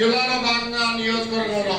జిల్లాలో భాగంగా నియోజకవర్గంలో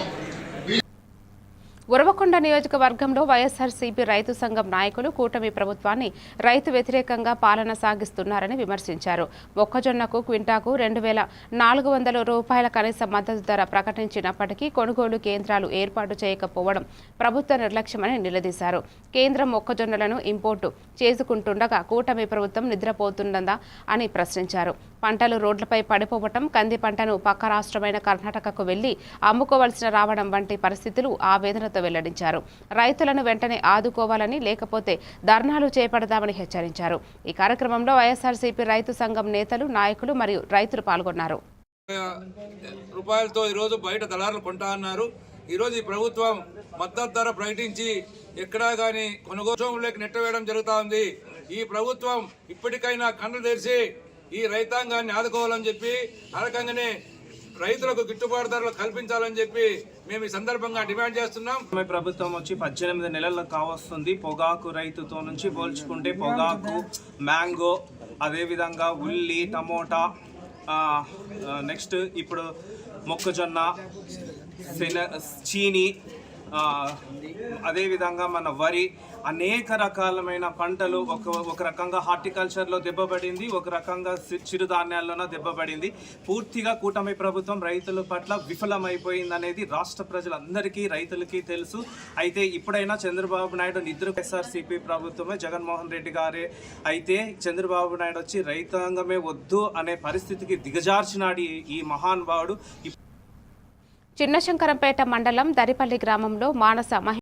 ఉరవకొండ నియోజకవర్గంలో వైఎస్ఆర్సీపీ రైతు సంఘం నాయకులు కూటమి ప్రభుత్వాన్ని రైతు వ్యతిరేకంగా పాలన సాగిస్తున్నారని విమర్శించారు. మొక్కజొన్నకు క్వింటాకు రెండు వేల నాలుగు వందల రూపాయల కనీస మద్దతు ధర ప్రకటించినప్పటికీ కొనుగోలు కేంద్రాలు ఏర్పాటు చేయకపోవడం ప్రభుత్వ నిర్లక్ష్యమని నిలదీశారు. కేంద్రం మొక్కజొన్నలను ఇంపోర్టు చేసుకుంటుండగా కూటమి ప్రభుత్వం నిద్రపోతున్నదా అని ప్రశ్నించారు. పంటలు రోడ్లపై పడిపోవటం కంది పంటను పక్క రాష్ట్రమైన కర్ణాటకకు వెళ్ళి అమ్ముకోవలసిన రావడం వంటి పరిస్థితులు ఆవేదనతో వెల్లడించారు. రైతులను వెంటనే ఆదుకోవాలని లేకపోతే ధర్నాలు చేపడతామని హెచ్చరించారు. ఈ కార్యక్రమంలో వైఎస్ఆర్సీపీ రైతు సంఘం నేతలు నాయకులు మరియు రైతులు పాల్గొన్నారు. రూపాయలతో ఈరోజు బయట దళారులు కొంటా అన్నారు. ఈరోజు ఈ ప్రభుత్వం మద్దతు ధర ప్రకటించి ఎక్కడా కానీ కొనుగోలులోకి నెట్టవేయడం జరుగుతూ ఉంది. ఈ ప్రభుత్వం ఇప్పటికైనా కన్ను తెరిచి ఈ రైతాంగాన్ని ఆదుకోవాలని చెప్పి ఆ రకంగానే రైతులకు గిట్టుబాటు ధరలు కల్పించాలని చెప్పి మేము ఈ సందర్భంగా డిమాండ్ చేస్తున్నాం. ప్రభుత్వం వచ్చి పద్దెనిమిది నెలలు కావస్తుంది. పొగాకు రైతుతో నుంచి పోల్చుకుంటే పొగాకు మ్యాంగో అదేవిధంగా ఉల్లి టమోటా నెక్స్ట్ ఇప్పుడు మొక్కజొన్న శన చీని అదేవిధంగా మన వరి అనేక రకాలమైన పంటలు ఒక ఒక రకంగా హార్టికల్చర్లో దెబ్బపడింది ఒక రకంగా సి- దెబ్బపడింది. పూర్తిగా కూటమి ప్రభుత్వం రైతుల పట్ల విఫలమైపోయింది అనేది రాష్ట్ర ప్రజలందరికీ రైతులకి తెలుసు. అయితే ఇప్పుడైనా చంద్రబాబు నాయుడు నిద్ర ఎస్ఆర్సీపీ ప్రభుత్వమే జగన్మోహన్ రెడ్డి గారే అయితే చంద్రబాబు నాయుడు వచ్చి రైతాంగమే వద్దు అనే పరిస్థితికి దిగజార్చినాడు ఈ- ఈ మహానుభావుడు చిన్నశంకరంపేట మండలం దరిపల్లి గ్రామంలో మానస మహి